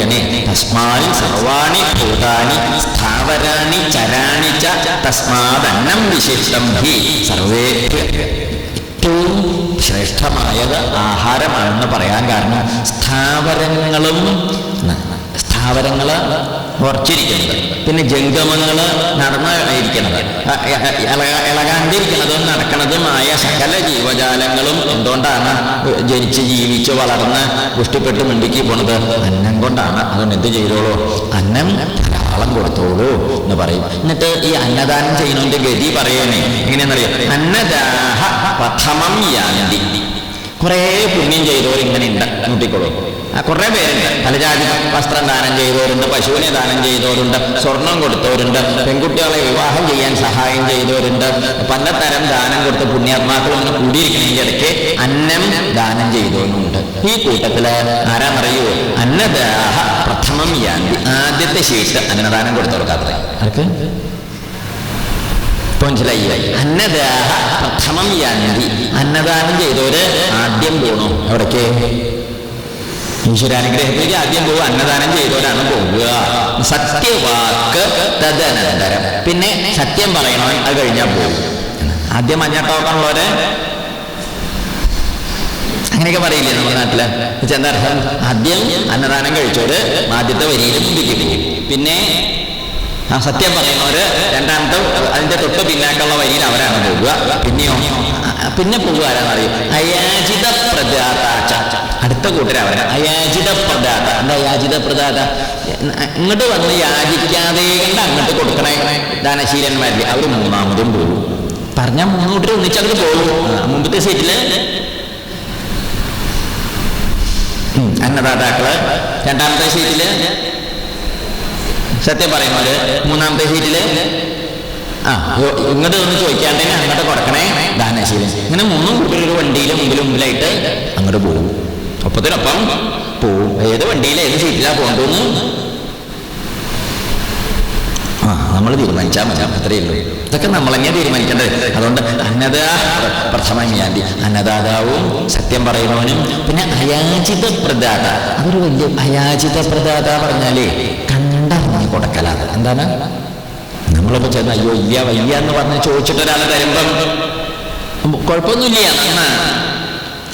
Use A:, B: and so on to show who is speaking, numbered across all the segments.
A: പറയണേ തസ്മാൽ സർവാണി ഭൂതാനി സ്ഥാവരാണി ചരാണി ച തസ്മാദന്നം വിശിഷ്ടം he. Survey ഏറ്റവും ശ്രേഷ്ഠമായത് ആഹാരമാണെന്ന് പറയാൻ കാരണം സ്ഥാവരങ്ങളും സ്ഥാവരങ്ങൾ ഉറച്ചിരിക്കുന്നത് പിന്നെ ജംഗമങ്ങൾ നടന്നിരിക്കുന്നത് ഇളകാണ്ടിരിക്കുന്നതും നടക്കുന്നതുമായ സകല ജീവജാലങ്ങളും എന്തുകൊണ്ടാണ് ജനിച്ച് ജീവിച്ച് വളർന്ന് പുഷ്ടിപ്പെട്ട് മിണ്ടിക്ക് പോണത്? അന്നം കൊണ്ടാണ്. അതുകൊണ്ട് എന്ത് ചെയ്തോളൂ? അന്നം ധാരാളം കൊടുത്തോളൂ എന്ന് പറയും. എന്നിട്ട് ഈ അന്നദാനം ചെയ്യുന്നതിന്റെ ഗതി പറയണേ. എങ്ങനെയാണെന്നറിയോ? അന്നദാഹ പ്രഥമം യാന്തി. കുറേ പുണ്യം ചെയ്തവർ ഇങ്ങനെ ഉണ്ട് നോട്ടിക്കോളൂ ആ കുറേ പേരുണ്ട്. പലജാതി വസ്ത്രം ദാനം ചെയ്തവരുണ്ട് പശുവിനെ ദാനം ചെയ്തവരുണ്ട് സ്വർണം കൊടുത്തവരുണ്ട് പെൺകുട്ടികളെ വിവാഹം ചെയ്യാൻ സഹായം ചെയ്തവരുണ്ട്. പലതരം ദാനം കൊടുത്ത് പുണ്യാത്മാക്കൾ അങ്ങനെ കൂടിയിരിക്കണമെങ്കിൽ ഇടയ്ക്ക് അന്നം ദാനം ചെയ്തവരുണ്ട് ഈ കൂട്ടത്തിൽ ആരാന്നറിയോ? അന്നദാഹ പ്രഥമം യാന്തി ആദ്യത്തെ ശീട്ട് അന്നദാനം കൊടുത്തവർക്ക് അത്ര ആർക്ക്? മനസ്സിലായി അന്നദാഹ പ്രഥമം യാന്തി അന്നദാനം ചെയ്തവര് ആദ്യം പോണു. എവിടേക്ക്? ഈശ്വരാനുഗ്രഹത്തിലേക്ക് ആദ്യം പോകുക അന്നദാനം ചെയ്തവരാണ് പോവുക. സത്യവാക്ക് തദനന്തരം. പിന്നെ സത്യം പറയണോ അത് കഴിഞ്ഞാൽ പോകും ആദ്യം മഞ്ഞട്ടോക്കാനുള്ളവരെ അങ്ങനെയൊക്കെ പറയില്ലേ നമ്മുടെ നാട്ടിൽ? എന്താ അർത്ഥം? ആദ്യം അന്നദാനം കഴിച്ചവര് ആദ്യത്തെ വരിയിൽ മുമ്പിക്ക് പോകും പിന്നെ ആ സത്യം പറയുന്നവര് രണ്ടാമത്തെ അതിന്റെ തൊട്ട് പിന്നാക്കുള്ള വരിയിൽ അവരാണ് പോകുക പിന്നെയോ? പിന്നെ പോകുക ആരാന്നറിയും അയാചിത പ്രജാതാച്ച അടുത്ത കൂട്ടർ അവരാ. അയാചിത പ്രദാത എന്താ അയാചിത പ്രദാത ഇങ്ങോട്ട് വന്ന് യാചിക്കാതെ കണ്ട് അങ്ങോട്ട് കൊടുക്കണേ. ദാനശീലന്മാരില്ല? അവർ മൂന്നാമതും പോകും. പറഞ്ഞ മൂന്ന് കൂട്ടർ ഒന്നിച്ചങ്ങോട്ട് പോകും. മുമ്പത്തെ സീറ്റിൽ അന്നദാതാക്കൾ. രണ്ടാമത്തെ സീറ്റിൽ സത്യം പറയുന്നവര്. മൂന്നാമത്തെ സീറ്റിൽ ആ ഇങ്ങോട്ട് ഒന്ന് ചോദിക്കാണ്ട് തന്നെ അങ്ങോട്ട് കൊടുക്കണേ. ദാനശീലൻ ഇങ്ങനെ മൂന്നും കുട്ടികൾ ഒരു വണ്ടിയിലെ മുമ്പിൽ മുമ്പിലായിട്ട് അങ്ങോട്ട് പോകും ഒപ്പത്തിനൊപ്പം പോവും. ഏത് വണ്ടിയിൽ ഏത് സീറ്റിലാ പോകണ്ടെന്ന് ആ നമ്മൾ തീരുമാനിച്ചാൽ മതി. അത്രയേ ഉള്ളൂ. ഇതൊക്കെ നമ്മൾ തന്നെ തീരുമാനിക്കേണ്ടത്. അതുകൊണ്ട് അന്നദാ പ്രഥമയാന്തി അന്നദാതാവും സത്യം പറയുന്നവനും പിന്നെ അയാചിത പ്രദാത അതൊരു വലിയ അയാചിത പ്രദാത പറഞ്ഞാലേ കണ്ടറിഞ്ഞ് കൊടുക്കലാണ് എന്താണ്? നമ്മളിപ്പോ ചെന്ന് അയ്യോ ഇല്ല വയ്യ എന്ന് പറഞ്ഞ് ചോദിച്ചിട്ട് ഒരാൾ തരുമ്പം കുഴപ്പമൊന്നുമില്ല. നന്നാണ്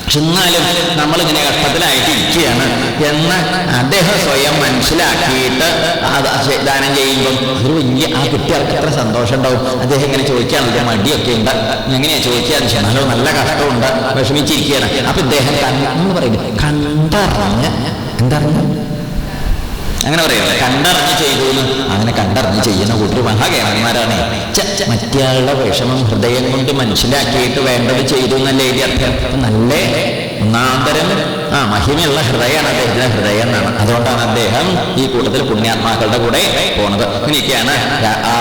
A: പക്ഷെ എന്നാലും നമ്മളിങ്ങനെ ഘട്ടത്തിലായിട്ട് ഇരിക്കുകയാണ് എന്ന് അദ്ദേഹം സ്വയം മനസ്സിലാക്കിയിട്ട് അത് ദാനം ചെയ്യുമ്പം ഒരു വലിയ ആ കുട്ടികൾക്ക് എത്ര സന്തോഷം ഉണ്ടാവും. അദ്ദേഹം ഇങ്ങനെ ചോദിക്കാനുള്ള മടിയൊക്കെ ഉണ്ട്. എങ്ങനെയാ ചോദിക്കാൻ എന്നാലും നല്ല കഷ്ടമുണ്ട് വിഷമിച്ചിരിക്കുകയാണ്. അപ്പൊ ഇദ്ദേഹം കണ്ടറിഞ്ഞ് എന്തറിഞ്ഞു? അങ്ങനെ പറയാം കണ്ടറിഞ്ഞ് ചെയ്തു അങ്ങനെ കണ്ടറിഞ്ഞ് ചെയ്യുന്ന കൂട്ടർ മഹാകേമന്മാരാണ് മറ്റേ മറ്റേയാളുടെ വിഷമം ഹൃദയം കൊണ്ട് മനസ്സിലാക്കിയിട്ട് വേണ്ടത് ചെയ്തു എന്നല്ലേ ഇതിന്റെ അർത്ഥം? നല്ല ഒന്നാന്തരം ആ മഹിമയുള്ള ഹൃദയമാണ് അദ്ദേഹത്തിന്റെ ഹൃദയം എന്നാണ്. അതുകൊണ്ടാണ് അദ്ദേഹം ഈ കൂട്ടത്തിൽ പുണ്യാത്മാക്കളുടെ കൂടെ പോണത്. ഇങ്ങനെയൊക്കെയാണ് ആ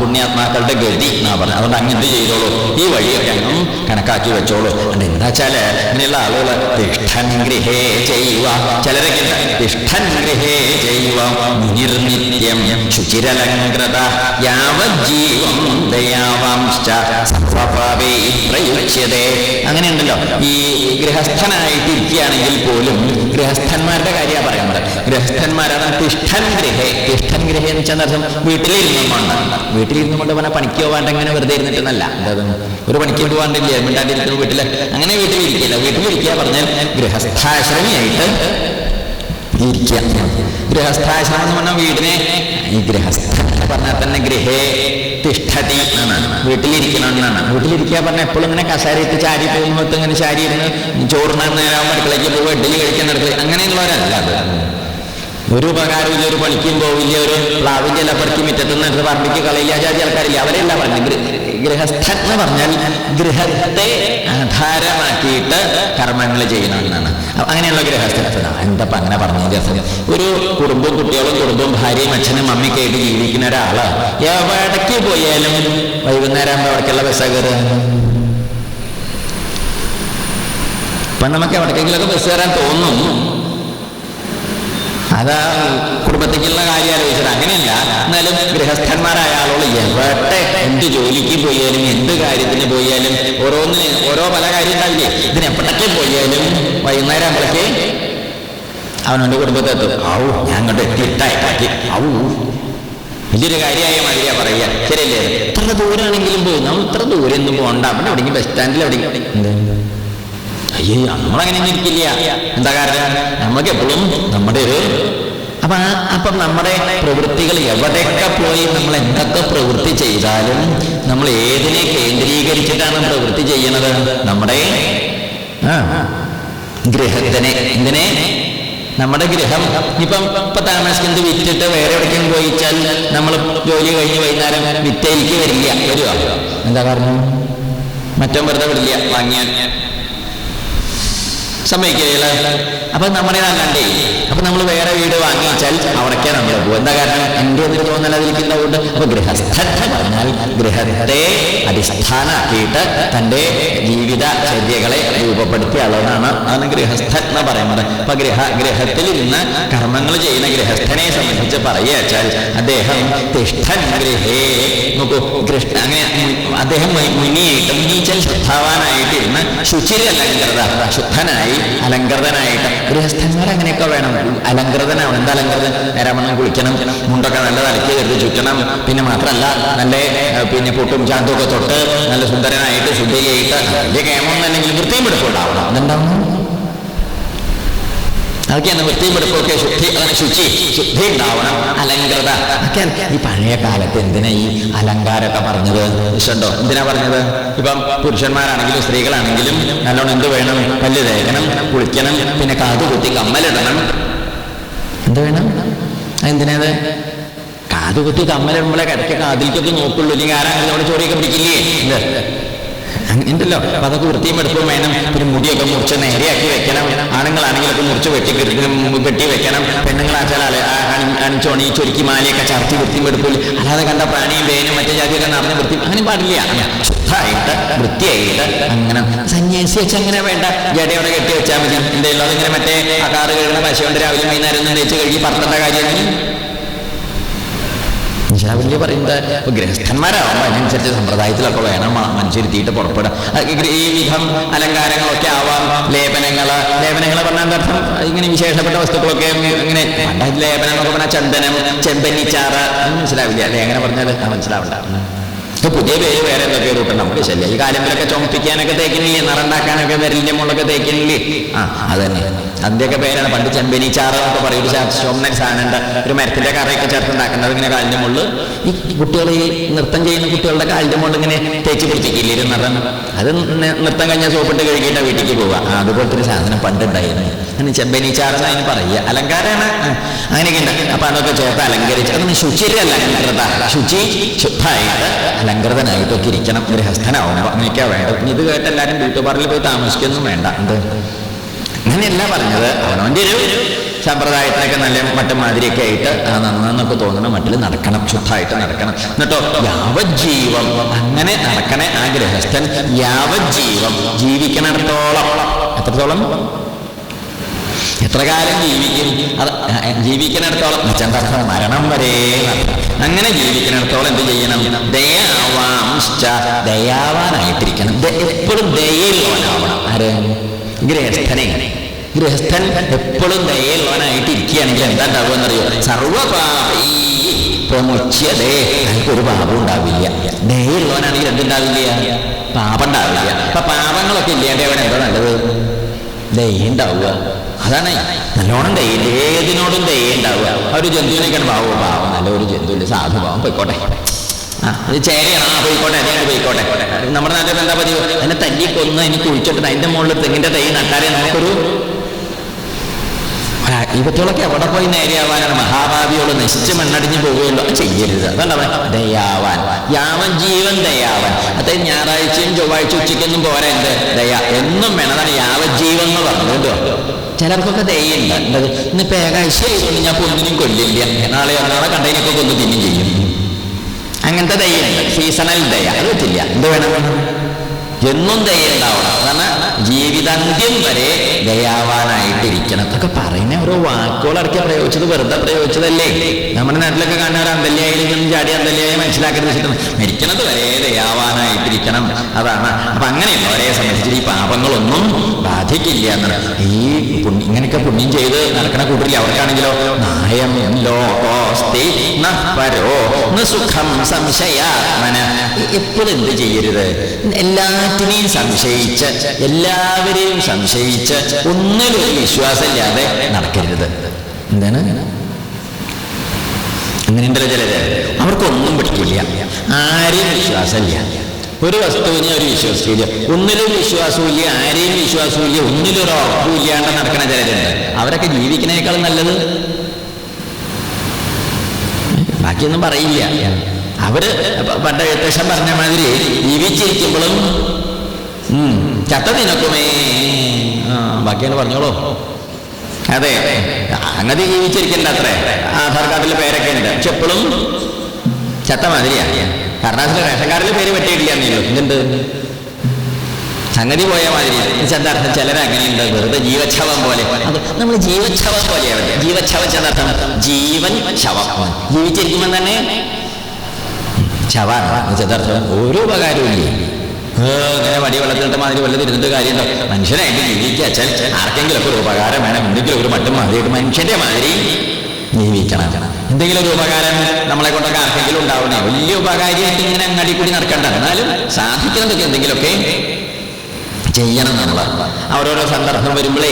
A: പുണ്യാത്മാക്കളുടെ ഗതി എന്നാ പറഞ്ഞത്. അതുകൊണ്ട് അങ്ങ് എന്ത് ചെയ്തോളൂ. ഈ വഴിയൊക്കെ അങ്ങും കണക്കാക്കി വെച്ചോളൂ. അതുകൊണ്ട് എന്താ വെച്ചാൽ ഇങ്ങനെയുള്ള ആളുകൾ തിഷ്ഠൻ ഗൃഹേ ചെയ്യുക. ചിലരൊക്കെ. തിഷ്ഠൻ ഗൃഹേ ചെയ്യുക മുനിർനിത്യം ശുചിരലങ്കൃത യാവജ്ജീവം അങ്ങനെയുണ്ടല്ലോ. ഈ ഗൃഹസ്ഥനായിട്ടിരിക്കുകയാണെങ്കിൽ പോലും ഗൃഹസ്ഥന്മാരുടെ കാര്യമാണ് പറയുന്നത്. ഗൃഹസ്ഥന്മാരാണ് തിഷ്ഠൻ ഗൃഹേ. തിഷ്ഠൻ ഗൃഹ എന്ന് വെച്ചാൽ അർത്ഥം? വീട്ടിലിരുന്നു കൊണ്ട്. വീട്ടിലിരുന്നു കൊണ്ട് പറഞ്ഞാൽ പണിക്ക് പോകാണ്ട് അങ്ങനെ വെറുതെ ഇരുന്നിട്ടെന്നല്ല. എന്താ ഒരു പണിക്ക് പോകാണ്ടില്ല മിണ്ടാണ്ടിരിക്കുന്നു വീട്ടിൽ അങ്ങനെ വീട്ടിലിരിക്കില്ല. വീട്ടിലിരിക്കുക പറഞ്ഞാൽ ഗൃഹസ്ഥാശ്രമിയായിട്ട് ഇരിക്കുക വീടിനെ ഗൃഹസ്ഥ പറഞ്ഞാൽ തന്നെ വീട്ടിലിരിക്കണം വീട്ടിലിരിക്കുക പറഞ്ഞാൽ എപ്പോഴും ഇങ്ങനെ കസാരയിട്ട് ചാരി പോകുമ്പോൾ ഇങ്ങനെ ചാരി ഇരുന്ന് ചോറിന് നേരം അടുക്കളയ്ക്ക് പോകുക ഇഡ്ഡലി കഴിക്കാൻ അടുക്കള അങ്ങനെയുള്ളവരല്ല അത്. ഒരു ഇല്ല ഒരു പണിക്കും പോവില്ല ഒരു പ്ലാവിന്റെ ഇല പെറുക്കി മുറ്റത്ത് നിന്ന് പറമ്പിക്ക് കളയില്ല ജാതി ആൾക്കാരില്ല. അവരെല്ലാം പറഞ്ഞു ഗൃഹസ്ഥൻ എന്ന് പറഞ്ഞാൽ ഗൃഹത്തെ ആധാരമാക്കിയിട്ട് കർമ്മങ്ങൾ ചെയ്യണമെന്നാണ് അങ്ങനെയുള്ള ഗൃഹസ്ഥൻ എന്താ അങ്ങനെ പറഞ്ഞു അർത്ഥം ഒരു കുടുംബവും കുട്ടികളും കുടുംബവും ഭാര്യയും അച്ഛനും അമ്മയ്ക്ക് ആയിട്ട് ജീവിക്കുന്ന ഒരാൾ. എവിടേക്ക് പോയാലും വൈകുന്നേരം ആകുമ്പോൾ അവിടേക്കുള്ള ബസ്സാ കയറുക. ഇപ്പൊ നമുക്ക് എവിടേക്കെങ്കിലൊക്കെ ബസ് കയറാൻ തോന്നും. അതാ കുടുംബത്തേക്കുള്ള കാര്യം ആലോചിച്ചത്. അങ്ങനെയല്ല. എന്നാലും ഗൃഹസ്ഥന്മാരായ ആളുകൾ എവിടെ എന്ത് ജോലിക്ക് പോയാലും എന്ത് കാര്യത്തിന് പോയാലും ഓരോന്നിന് ഓരോ പല കാര്യം ഉണ്ടാവില്ലേ? ഇതിന് എപ്പോഴൊക്കെ പോയാലും വൈകുന്നേരം ആകുമ്പോഴേക്ക് കുടുംബത്തെ എത്തും ഔ ഞാൻ അങ്ങോട്ട് എത്തിയിട്ടായി. ഔ. വലിയൊരു കാര്യമായ മാതിരിയാ പറയുക. ശരിയല്ലേ? എത്ര ദൂരമാണെങ്കിലും പോയി നമ്മൾ ഇത്ര ദൂരം ഒന്നും പോകണ്ട അവിടെ ബസ് സ്റ്റാൻഡിൽ എവിടെയെങ്കിലും അയ്യോ നമ്മളങ്ങനെ ഇരിക്കില്ല. എന്താ കാരണം? നമുക്ക് എപ്പോഴും നമ്മുടെ ഒരു അപ്പൊ അപ്പം നമ്മുടെ പ്രവൃത്തികൾ എവിടെയൊക്കെ പോയി നമ്മൾ എന്തൊക്കെ പ്രവൃത്തി ചെയ്താലും നമ്മൾ ഏതിനെ കേന്ദ്രീകരിച്ചിട്ടാണ് പ്രവൃത്തി ചെയ്യണത്? നമ്മുടെ ഗ്രഹത്തിനെ എന്തിനെ നമ്മുടെ ഗൃഹം ഇപ്പം ഇപ്പൊ താമസിക്കുന്നത് വിറ്റിട്ട് വേറെ എവിടേക്കും പോയിച്ചാൽ നമ്മൾ ജോലി കഴിഞ്ഞ് വൈകുന്നേരം വിറ്റയിലേക്ക് വരില്ല വരുവാ എന്താ കാരണം? മറ്റോ വെറുതെ വിടില്ല വാങ്ങിയാൽ. സമ്മതിക്കുകയില്ല. അപ്പൊ നമ്മുടെ അല്ലാണ്ടേ. അപ്പൊ നമ്മൾ വേറെ വീട് വാങ്ങിച്ചാൽ അവിടേക്കാണ് നമ്മൾ പോകും എന്താ കാരണം? എന്റെ ഒരു തോന്നൽ അതിരിക്കുന്നതുകൊണ്ട് അപ്പൊ ഗൃഹസ്ഥൻ പറഞ്ഞാൽ ഗൃഹത്തെ അടിസ്ഥാനമാക്കിയിട്ട് തന്റെ ജീവിത ചര്യകളെ രൂപപ്പെടുത്തിയ ആളാണ് അതാണ് ഗൃഹസ്ഥൻ എന്ന് പറയുന്നത്. അപ്പൊ ഗൃഹ ഗൃഹത്തിൽ ഇരുന്ന് കർമ്മങ്ങൾ ചെയ്യുന്ന ഗൃഹസ്ഥനെ സംബന്ധിച്ച് പറയുകച്ചാൽ അദ്ദേഹം തിഷ്ഠൻ ഗൃഹേ നോക്കൂ. കൃഷ്ണ അങ്ങനെ അദ്ദേഹം മുനിയിട്ട് മുനീച്ചൽ ശുദ്ധാവാനായിട്ട് ഇരുന്ന് ശുചിര അലങ്കൃത ശുദ്ധനായി അലങ്കൃതനായിട്ട്. ഗൃഹസ്ഥന്മാർ അങ്ങനെയൊക്കെ വേണം. അലങ്കൃതനാവണം. എന്താ അലങ്കൃതൻ? നേരമണ്ണം കുളിക്കണം. മുണ്ടൊക്കെ നല്ല തലയ്ക്ക് കരുതി ചുറ്റണം. പിന്നെ മാത്രമല്ല നല്ല പിന്നെ പൊട്ടും ചാന്തും ഒക്കെ തൊട്ട് നല്ല സുന്ദരനായിട്ട് ശുദ്ധിയായിട്ട് വലിയ കേമൊന്നും അല്ലെങ്കിൽ വൃത്തിയും പിടിപ്പുണ്ടാവണം. അതുണ്ടാവണം അതൊക്കെയാണ് വൃത്തിയും വെടുപ്പൊക്കെ ശുദ്ധി അങ്ങനെ ശുചി ശുദ്ധി ഉണ്ടാവണം അലങ്കൃത ഒക്കെയാണ് ഈ പഴയ കാലത്ത് എന്തിനാ ഈ അലങ്കാരമൊക്കെ പറഞ്ഞത്? ഇഷ്ടോ എന്തിനാ പറഞ്ഞത്? ഇപ്പം പുരുഷന്മാരാണെങ്കിലും സ്ത്രീകളാണെങ്കിലും നല്ലോണം എന്ത് വേണം? പല്ല് തേക്കണം കുളിക്കണം പിന്നെ കാതു കുത്തി കമ്മലിടണം. എന്ത് വേണം? എന്തിനാത് കാതു കുത്തി കമ്മലിടുമ്പോഴേ കിടക്കെ കാതിലേക്കൊക്കെ നോക്കുള്ളൂ ഇല്ലെങ്കിൽ ആരാണെങ്കിലും അവിടെ ചോറിയൊക്കെ പിടിക്കില്ലേ? ഉണ്ടല്ലോ. അപ്പൊ അതൊക്കെ വൃത്തിയും എടുപ്പും വേണം. പിന്നെ മുടിയൊക്കെ മുറിച്ച് നേരെയാക്കി വെക്കണം. ആണുങ്ങളാണെങ്കിലൊക്കെ മുറിച്ച് വെട്ടി കെട്ടി വെക്കണം. പെണ്ണുങ്ങളാച്ചാൽ അണിച്ചോണി ചുരുക്കി മാലയൊക്കെ ചർത്തി വൃത്തിയും എടുപ്പില്ല അല്ലാതെ കണ്ട പ്രാണിയും വേനും മറ്റേ ജാതിയൊക്കെ നടന്ന് വൃത്തി അങ്ങനെ പാടില്ല. ശുദ്ധമായിട്ട് വൃത്തിയായിട്ട് അങ്ങനെ സന്യാസി വെച്ച് അങ്ങനെ വേണ്ട. ജടയോടെ കെട്ടി വെച്ചാൽ മതി. എന്തെല്ലാം അതിങ്ങനെ മറ്റേ ആ കാറ് കഴുകുന്ന പശ കൊണ്ട് രാവിലെ വൈകുന്നേരം ഒന്നും കഴിച്ച് കഴുകി പറത്തേണ്ട കാര്യം നിശാവില്യ പറയുന്നത്? ഇപ്പൊ ഗ്രഹസ്ഥന്മാരാവുമ്പോൾ അതിനനുസരിച്ച് സമ്പ്രദായത്തിലൊക്കെ വേണം മനുഷ്യരുത്തിയിട്ട് പുറപ്പെടുക. ഈ- വിധം അലങ്കാരങ്ങളൊക്കെ ആവാം. ലേപനങ്ങൾ ലേപനങ്ങൾ പറഞ്ഞാൽ എന്താ അർത്ഥം? ഇങ്ങനെ വിശേഷപ്പെട്ട വസ്തുക്കളൊക്കെ ഇങ്ങനെ ലേപനങ്ങളൊക്കെ പറഞ്ഞാൽ ചന്ദനം ചെമ്പന്നിച്ചാറ് മനസ്സിലാവില്ല? അല്ലെ? എങ്ങനെ പറഞ്ഞാൽ ആ ഇപ്പൊ പുതിയ പേര് വേറെ എന്തൊക്കെ റൂട്ട് നമുക്ക് ശല്യം. ഈ കാലത്തിലൊക്കെ ചുമപ്പിക്കാനൊക്കെ തേക്കണില്ലേ നിറണ്ടാക്കാനൊക്കെ വിരലിന്റെ മുകളിലൊക്കെ തേക്കണില്ലേ ആ അത് തന്നെ അതിന്റെയൊക്കെ പേരാണ് പണ്ട് ചെമ്പനി ചാറ് എന്നൊക്കെ പറയും. ഒരു സാധനമുണ്ട് ഒരു മരത്തിന്റെ കറയൊക്കെ ചേർത്തുണ്ടാക്കുന്നത് ഇങ്ങനെ കാലിന്റെ മുകളിൽ ഈ കുട്ടികൾ ഈ നൃത്തം ചെയ്യുന്ന കുട്ടികളുടെ കാലിന്റെ മുകളിൽ ഇങ്ങനെ തേച്ച് പിടിപ്പിക്കില്ലേ ഒരു നിറം. അത് നൃത്തം കഴിഞ്ഞ സോപ്പിട്ട് കഴുകിയിട്ട് വീട്ടിലേക്ക് പോവുക. അതുപോലത്തെ ഒരു സാധനം പണ്ടുണ്ടായിരുന്നു. അങ്ങനെ ചെമ്പനി ചാറെന്ന് അതിന് പറയുക. അലങ്കാരമാണ് അങ്ങനെയൊക്കെ ഉണ്ട്. അപ്പൊ അതൊക്കെ ചേർത്ത് അലങ്കരിച്ച്. അതൊന്ന് ശുചിരല്ല ശുചി ശുദ്ധമായിട്ട് അലങ്കൃതനായിട്ടൊക്കെ ഇരിക്കണം ഗൃഹസ്ഥനാവുമ്പോൾ അങ്ങനെയൊക്കെയാ വേണ്ടത്. ഇത് കേട്ട് എല്ലാവരും വീട്ടുപാറിൽ പോയി താമസിക്കൊന്നും വേണ്ട. എന്ത്? അങ്ങനെയല്ല പറഞ്ഞത്. അവനവന്റെ ഒരു സമ്പ്രദായത്തിനൊക്കെ നല്ല മട്ടുമാതിരിയൊക്കെ ആയിട്ട് നന്നെന്നൊക്കെ തോന്നുന്ന മട്ടിൽ നടക്കണം ശുദ്ധമായിട്ട് നടക്കണം. എന്നിട്ടോ യാവജ്ജീവം അങ്ങനെ നടക്കണേ ആ ഗൃഹസ്ഥൻ. യാവജ്ജീവം ജീവിക്കണത്തോളം എത്രത്തോളം? എത്ര കാലം ജീവിക്കും? അത് ജീവിക്കുന്നിടത്തോളം ചന്ദ്ര മരണം വരെ അങ്ങനെ ജീവിക്കുന്നിടത്തോളം എന്ത് ചെയ്യണം? ദയാവാംശ്ച ദയാവാനായിട്ടിരിക്കണം. എപ്പോഴും ദയയുള്ളവനാവണം. ആര്? ഗൃഹസ്ഥനെ. ഗൃഹസ്ഥൻ എപ്പോഴും ദയയുള്ളവനായിട്ട് ഇരിക്കുകയാണെങ്കിൽ എന്താ ഉണ്ടാവുക എന്നറിയോ? സർവപാപീ പ്രമുച്യതേ. അയാൾക്ക് ഒരു പാപം ഉണ്ടാവില്ല. ദയുള്ളവനാണെങ്കിൽ എന്തുണ്ടാവില്ല? പാപം ഉണ്ടാവില്ല. അപ്പൊ പാപങ്ങളൊക്കെ ഇല്ലാണ്ട് അവിടെ എന്താ നല്ലത്? ദയ ഉണ്ടാവുക. അതാണ് നല്ലോണം ദയ ഏതിനോടും ദയ ഉണ്ടാവുക ഒരു ജന്തുവിനെ കാണുമ്പോൾ ആവോ പാവം നല്ലൊരു ഒരു ജന്തുവിന്റെ സാധു പാവം പോയിക്കോട്ടെ. ആ ചേരയാണ്. ആ പോയിക്കോട്ടെ അതേ പോയിക്കോട്ടെ. നമ്മുടെ നാട്ടിൽ എന്താ പതിവ്? അതിനെ തല്ലി കൊന്ന് അതിന് കുഴിച്ചിട്ട് അതിന്റെ മുകളിൽ തെങ്ങിന്റെ തൈ നട്ടാലേ നമുക്കൊരു കുട്ടികളൊക്കെ എവിടെ പോയി നേരെയാവാനാണ്? മഹാഭാവിയോട് നശിച്ച് മണ്ണടിഞ്ഞു പോവുകയുള്ളൂ. ചെയ്യരുത്. അതല്ല ദയാവാൻ. യാവൻ ജീവൻ ദയാവാൻ. അതായത് ഞായറാഴ്ചയും ചൊവ്വാഴ്ച ഉച്ചയ്ക്കൊന്നും പോരാ എന്ത്? ദയ. എന്നും വേണം. അതാണ് യാവജീവൻ എന്ന് പറഞ്ഞു കേട്ടോ. ചിലർക്കൊക്കെ ദയുണ്ട് എന്തത്? ഇന്നിപ്പോ ഏകാശി ആയതുകൊണ്ട് ഞാൻ പൊന്നിനും കൊല്ലില്ല. നാളെ നാളെ കണ്ടതിനൊക്കെ കൊന്നു തിന്നും ചെയ്യും. അങ്ങനത്തെ ദയുണ്ട് സീസണൽ ദയ. വെച്ചില്ല എന്ത് വേണം? എന്നും ദയ ഉണ്ടാവണം. ജീവിതാന്ത്യം വരെ ദയാവാനായിട്ടിരിക്കണം എന്നൊക്കെ പറയുന്ന. ഓരോ വാക്കുകൾ അടക്കി പ്രയോഗിച്ചത് വെറുതെ പ്രയോഗിച്ചതല്ലേ? നമ്മുടെ നാട്ടിലൊക്കെ കാണുന്ന ഒരു അന്തല്യായാലും ചാടി അന്തല്യായി മനസ്സിലാക്കരുത് വെച്ചിട്ട് മരിക്കണത് വരെ ദയാവാനായിട്ടിരിക്കണം. അതാണ്. അപ്പൊ അങ്ങനെയുള്ളവരെ സംബന്ധിച്ചിട്ട് ഈ പാപങ്ങളൊന്നും ബാധിക്കില്ല എന്നാണ്. ഈ പുണ്യം ഇങ്ങനെയൊക്കെ പുണ്യം ചെയ്ത് നടക്കണ കൂട്ടരില്ല അവർക്കാണെങ്കിലോ നായം ലോകോസ്തി സുഖം സംശയാത്മന. എപ്പോഴും എന്ത് ചെയ്യരുത്? എല്ലാറ്റിനെയും സംശയിച്ച് എല്ലാവരെയും സംശയിച്ച് ഒന്നിലും വിശ്വാസമില്ലാതെ നടക്കരുത്. എന്താണ്? അങ്ങനെയുണ്ടല്ലോ ചിലര്. അവർക്കൊന്നും പിടിക്കില്ല. ആരെയും വിശ്വാസമില്ല. ഒരു വസ്തുവിനെ ഒരു വിശ്വസിക്കില്ല ഒന്നിലും വിശ്വാസമില്ല ആരെയും വിശ്വാസമില്ല ഒന്നിലും ഒരു ഉറപ്പും ഇല്ലാണ്ട് നടക്കണ ചിലരുണ്ട്. അവരൊക്കെ ജീവിക്കണേക്കാളും നല്ലത്? ബാക്കിയൊന്നും പറയില്ല. അവർ പണ്ട് എഴുത്തച്ഛൻ പറഞ്ഞ മാതിരി ജീവിച്ചിരിക്കുമ്പോഴും ചത്ത നിനക്കുമേ ബാക്കിയാണ് പറഞ്ഞോളൂ. അതെ അങ്ങനെ ജീവിച്ചിരിക്കണ്ട അത്രേ ആധാർ കാർഡിലെ പേരൊക്കെ ഉണ്ട്. പക്ഷെ എപ്പോഴും ചത്ത മാതിരിയാ കർണാസിലെ റേഷൻ കാർഡിലെ പേര് പറ്റിയിട്ടില്ല എന്നല്ലോ എന്തുണ്ട് സംഗതി പോയ മാതിരി. ചിലരെ ചിലർ അങ്ങനെയുണ്ട്. വെറുതെ ജീവച്ഛവം പോലെ. നമ്മൾ ജീവച്ഛവം പോലെയാണ് ജീവച്ഛവം ചെന്നർത്ഥം ജീവൻ ശവം. ജീവിച്ചിരിക്കുമ്പോൾ തന്നെ ശവാണ്. ചെന്നർത്ഥം ഒരു ഉപകാരവും ഇല്ല? ഇങ്ങനെ വടി വെള്ളത്തിലിട്ട് മാതിരി വല്ലതും ഇരുന്നിട്ട് കാര്യമുണ്ടോ മനുഷ്യനായിട്ട് ജീവിക്കുക ആർക്കെങ്കിലും ഒരു ഉപകാരം വേണം. എന്തെങ്കിലും ഒരു മട്ടും മാതിരിയിട്ട് മനുഷ്യന്റെ മാതിരി ജീവിക്കണം. എന്തെങ്കിലും ഒരു ഉപകാരം നമ്മളെ കൊണ്ടൊക്കെ ആർക്കെങ്കിലും ഉണ്ടാവണേ. വലിയ ഉപകാരിയായിട്ട് ഇങ്ങനെ അങ്ങാടി കൂടി നടക്കണ്ട. എന്നാലും സാധിക്കുന്നതൊക്കെ എന്തെങ്കിലുമൊക്കെ ചെയ്യണം നമ്മൾ ഓരോരോ സന്ദർഭം വരുമ്പോഴേ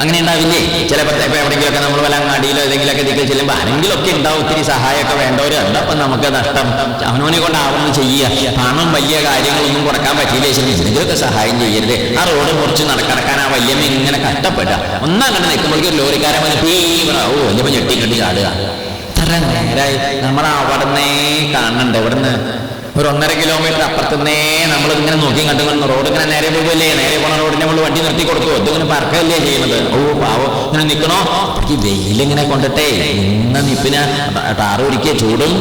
A: അങ്ങനെ ഉണ്ടാവില്ലേ? ചിലപ്പോൾ പ്രത്യേക എവിടെയെങ്കിലുമൊക്കെ നമ്മൾ വല്ല അങ്ങാടിയിലോ ഏതെങ്കിലുമൊക്കെ ദിക്കിൽ ചെല്ലുമ്പോൾ ആരെങ്കിലുമൊക്കെ ഉണ്ടാവും ഒത്തിരി സഹായമൊക്കെ വേണ്ടവരുണ്ട് അപ്പം നമുക്ക് നഷ്ടം അവനോനെ കൊണ്ടാവുന്നത് ചെയ്യുക. പണം വലിയ കാര്യങ്ങളൊന്നും കൊടുക്കാൻ പറ്റിയില്ല ശരി ഇതിനൊക്കെ സഹായം ചെയ്യരുത്. ആ റോഡ് മുറിച്ച് നടക്കടക്കാൻ ആ വല്യമ്മ ഇങ്ങനെ കഷ്ടപ്പെട്ട ഒന്നങ്ങനെ നിൽക്കുമ്പോഴേക്കും ലോറിക്കാരൻ വന്ന് തീവ്രമാവോ ഓ വല്യമ്മ ഞെട്ടി കെട്ടി ചാടുക. ഇത്ര കാണണ്ട നമ്മൾ അവിടുന്നേ കാണുന്നുണ്ട് ഇവിടുന്ന് ഒരു ഒന്നര കിലോമീറ്റർ അപ്പുറത്തുനിന്നേ നമ്മൾ ഇങ്ങനെ നോക്കി കണ്ടുകൊണ്ട് റോഡ് ഇങ്ങനെ നേരെ പോകല്ലേ നേരെ പോണ റോഡിന് നമ്മൾ വണ്ടി നിർത്തി കൊടുത്തു. ഇതിങ്ങനെ പറക്കല്ലേ ചെയ്യുന്നത്? ഓ പാവോ. ഇങ്ങനെ നിൽക്കണോ ഈ വെയിലിങ്ങനെ കൊണ്ടിട്ടേ ഇന്ന നിപ്പിന് ടാറ് ചൂടും.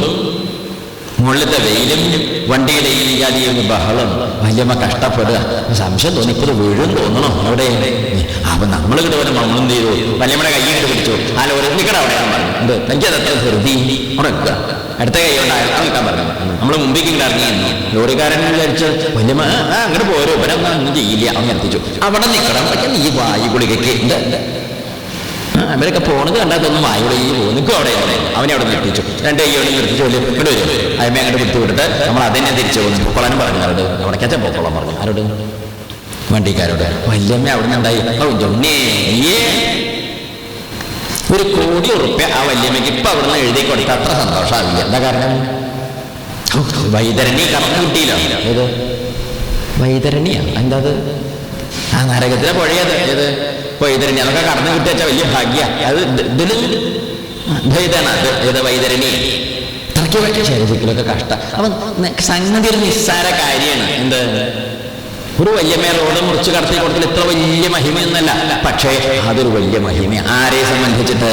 A: മുകളിലത്തെ വെയിലും വണ്ടിയുടെ ഈ ബഹളം. വല്യമ്മ കഷ്ടപ്പെടുക. സംശയം തോന്നി. ഇപ്പൊ ഇത് വീഴും തോന്നണോ? അവിടെ അപ്പൊ നമ്മൾ ഇവിടെ വരെ മമ്മളും ചെയ്തു. വല്യമ്മയുടെ കൈ ഇട്ട് പിടിച്ചു. ലോറി നിൽക്കട അവിടെ പറഞ്ഞു. എന്ത്? എനിക്കത് അത്ര ധൃതി? അവിടെ അടുത്ത കൈ കൊണ്ടായിരുന്നു നിൽക്കാൻ പറഞ്ഞു. നമ്മൾ ഇങ്ങോട്ട് ഇറങ്ങി ലോറിക്കാരൻ വിചാരിച്ച് വല്യമ്മ അങ്ങോട്ട് പോരോ. ഇവരെ ഒന്നും ചെയ്യില്ല. അവൻ എത്തിച്ചു അവിടെ നിൽക്കണം. പക്ഷെ ഈ വായു കുളികയ്ക്ക് ഉണ്ട് അവരൊക്കെ പോണത് കണ്ടാത്തൊന്നും വായുടെ ഈ നിൽക്കും അവിടെ അവിടെ. അവനെ അവിടെ നിർത്തിച്ചു. രണ്ട് കൈ അവിടെ നിർത്തിച്ചു പോലെ ഇവിടെ വരും. അയമ്മ അങ്ങോട്ട് വിട്ടു വിട്ടിട്ട് നമ്മൾ അതന്നെ തിരിച്ചു പോകുന്നു. പൊക്കോളാനും പറഞ്ഞു അവരോട്. അവിടെ കച്ച പൊക്കോളാൻ പറഞ്ഞു. ആരോട്? വണ്ടിക്കാരോട്. വല്യമ്മ അവിടെ നിന്നുണ്ടായി ഓ ജൊണ്ണേ ഒരു കോടി ഉറുപ്പ്യ ആ വല്യമ്മയ്ക്ക് ഇപ്പൊ അവിടെ നിന്ന് എഴുതി കൊടുത്ത അത്ര സന്തോഷമാവില്ല എന്താ കാരണം? വൈതരണി കറന്നു കിട്ടിയില്ല. ഏത്? വൈതരണിയാണ് എന്താ അത്? ആ നരകത്തിലെ പുഴയത് ഏത്? വൈതരണി അതൊക്കെ കടന്നു കിട്ടിയ വലിയ ഭാഗ്യ. അത് ഇതിന് ഭേദാണ് അത് വലിയ ശരീരത്തിലൊക്കെ കഷ്ടം. അപ്പം സംഗതി ഒരു നിസ്സാര കാര്യമാണ്. എന്ത്? ഒരു വല്യമ്മ റോഡ് മുറിച്ച് കടത്തി കൊടുത്തിട്ട് ഇത്ര വലിയ മഹിമയൊന്നല്ല പക്ഷേ അതൊരു വലിയ മഹിമ ആരെ സംബന്ധിച്ചിട്ട്?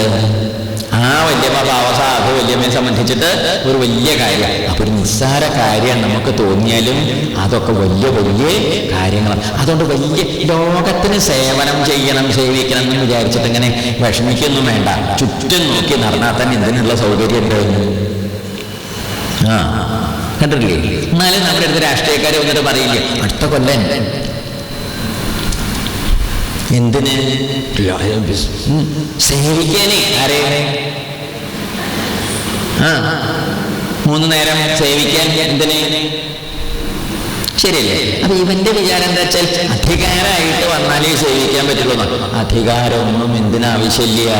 A: ആ വല്യമ്മ പാവസാധു വല്യമ്മയെ സംബന്ധിച്ചിട്ട് ഒരു വലിയ കാര്യം. അപ്പൊ ഒരു നിസ്സാര കാര്യം നമുക്ക് തോന്നിയാലും അതൊക്കെ വലിയ വലിയ കാര്യങ്ങളാണ്. അതുകൊണ്ട് വലിയ ലോകത്തിന് സേവനം ചെയ്യണം സേവിക്കണം എന്ന് വിചാരിച്ചിട്ട് ഇങ്ങനെ വിഷമിക്കൊന്നും വേണ്ട. ചുറ്റും നോക്കി നടന്നാൽ തന്നെ ഇതിനുള്ള സൗകര്യം ഉണ്ടായിരുന്നു ആ കണ്ടിട്ടില്ലേ? എന്നാലും നമ്മുടെ അടുത്ത് രാഷ്ട്രീയക്കാരെ വന്നിട്ട് പറയില്ലേ അടുത്ത കൊല്ലം എന്തിന്? സേവിക്കാനേ. ആരെയാണ് ആ. മൂന്ന് നേരം സേവിക്കാൻ എന്തിനെ? ശരിയല്ലേ? അപ്പൊ ഇവന്റെ വിചാരം എന്താ വെച്ചാൽ അധികാരമായിട്ട് വന്നാലേ സേവിക്കാൻ പറ്റുള്ളൂ. അധികാരമൊന്നും എന്തിനാവശ്യമില്ല.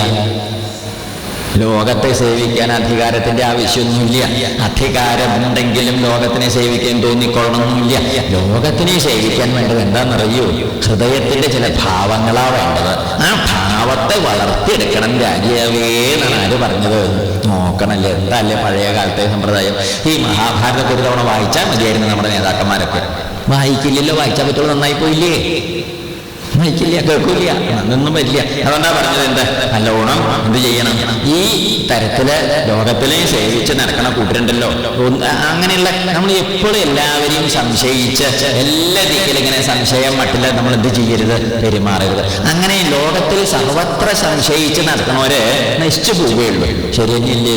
A: ലോകത്തെ സേവിക്കാൻ അധികാരത്തിന്റെ ആവശ്യമൊന്നുമില്ല. അധികാരം ഉണ്ടെങ്കിലും ലോകത്തിനെ സേവിക്കാൻ തോന്നിക്കൊള്ളണമെന്നില്ല ലോകത്തിനെ സേവിക്കാൻ വേണ്ടത് എന്താണെന്നറിയോ? ഹൃദയത്തിന്റെ ചില ഭാവങ്ങളാ വേണ്ടത്. ആ ഭാവത്തെ വളർത്തിയെടുക്കണം രാജാവേ എന്നാണ് ആര് പറഞ്ഞത്? നോക്കണല്ലേ എന്തല്ലേ പഴയ കാലത്തെ സമ്പ്രദായം. ഈ മഹാഭാരതത്തെ ഒരു തവണ വായിച്ചാൽ മതിയായിരുന്നു നമ്മുടെ നേതാക്കന്മാരൊക്കെ. വായിക്കില്ലല്ലോ വായിച്ചാൽ പറ്റുള്ളൂ നന്നായി പോയില്ലേ? വായിക്കില്ല കേൾക്കില്ല. അതൊന്നും വരില്ല. അതുകൊണ്ടാ പറഞ്ഞത് എന്താ? നല്ലോണം എന്ത് ചെയ്യണം? ഈ തരത്തിൽ ലോകത്തിലെ സേവിച്ച് നടക്കണ കൂട്ടരുണ്ടല്ലോ. അങ്ങനെയുള്ള നമ്മൾ എപ്പോഴും എല്ലാവരെയും സംശയിച്ച് എല്ലാ ദിക്കിലും ഇങ്ങനെ സംശയം മട്ടില്ല നമ്മൾ എന്ത് ചെയ്യരുത്? പെരുമാറരുത്. അങ്ങനെ ലോകത്തിൽ സർവത്ര സംശയിച്ച് നടക്കണവര് നശിച്ചു പോവുകയുള്ളൂ ശരിയല്ലേ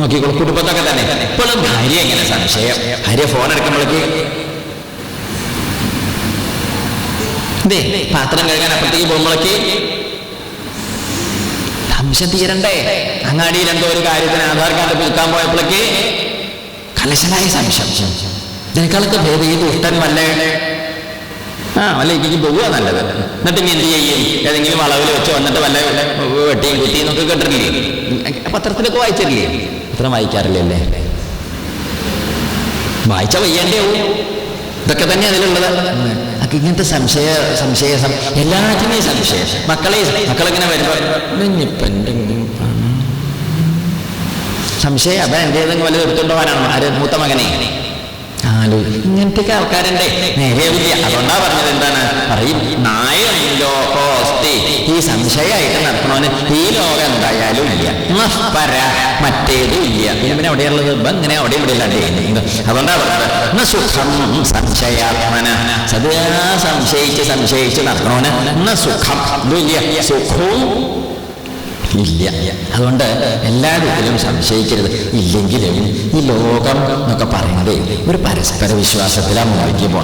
A: നോക്കിക്കോളൂ കുടുംബത്തൊക്കെ തന്നെ. ഇപ്പോഴും ഭാര്യ എങ്ങനെ സംശയം. ഭാര്യ ഫോൺ എടുക്കുമ്പോഴേക്ക് ദേ പാത്രം കഴുകാൻ അപ്പുറത്തേക്ക് പോകുമ്പോഴേക്ക് സംശയം തീരണ്ടേ? അങ്ങാടിയിൽ എന്തോ ഒരു കാര്യത്തിന് ആധാർ കാർഡ് പുതുക്കാൻ പോയപ്പോഴേക്ക് കലശനായ സംശയം നിനക്കാളൊക്കെ ഭേദ ഈ ദുഷ്ടൻ വല്ല ആ വല്ല എനിക്ക് പോവുക നല്ലത്. എന്നിട്ട് ഇനി എന്ത് ചെയ്യും? ഏതെങ്കിലും വളവിൽ വെച്ച് വന്നിട്ട് വല്ല വെട്ടിയും കുട്ടിയും ഒക്കെ കേട്ടിട്ടില്ലേ പത്രത്തിലൊക്കെ വായിച്ചിട്ടില്ലേ? പത്രം വായിക്കാറില്ലേ അല്ലേ? വായിച്ച വയ്യാണ്ടേ ഇതൊക്കെ തന്നെ അതിലുള്ളത്. അപ്പൊ ഇങ്ങനത്തെ സംശയ സംശയ എല്ലാത്തിനെയും സംശയം. മക്കളെ മക്കളിങ്ങനെ വരുമ്പോ? ഇനിയിപ്പോ സംശയം അപ്പൊ എന്റെ ഏതെങ്കിലും വല്ലതും ആര്? മൂത്ത മകനെ. ആലോ ഇങ്ങനത്തെ ആൾക്കാരുണ്ട്. അതുകൊണ്ടാ പറഞ്ഞത് എന്താണ്? പറയും നായം ലോകോസ്തി. ഈ സംശയമായിട്ട് നടക്കണോന് ഈ ലോകം എന്തായാലും ഇല്ല. നഷ്പര മറ്റേതും ഇല്ല. പിന്നെ പിന്നെ അവിടെയുള്ളത് ഇപ്പം ഇങ്ങനെ അവിടെ ഇവിടെ ഇല്ലാണ്ട് അതുകൊണ്ടാ പറഞ്ഞത്. സുഖം സംശയാത്മന. സദാ സംശയിച്ച് സംശയിച്ച് നടക്കണോന് സുഖം. ഇല്ല. സുഖവും ഇല്ല. അതുകൊണ്ട് എല്ലാ സംശയിക്കരുത്. ഇല്ലെങ്കിലും ഈ ലോകം എന്നൊക്കെ പറയുന്നത് ഒരു പരസ്പര വിശ്വാസത്തിലാണ് മുമ്പിലേക്ക് പോകണം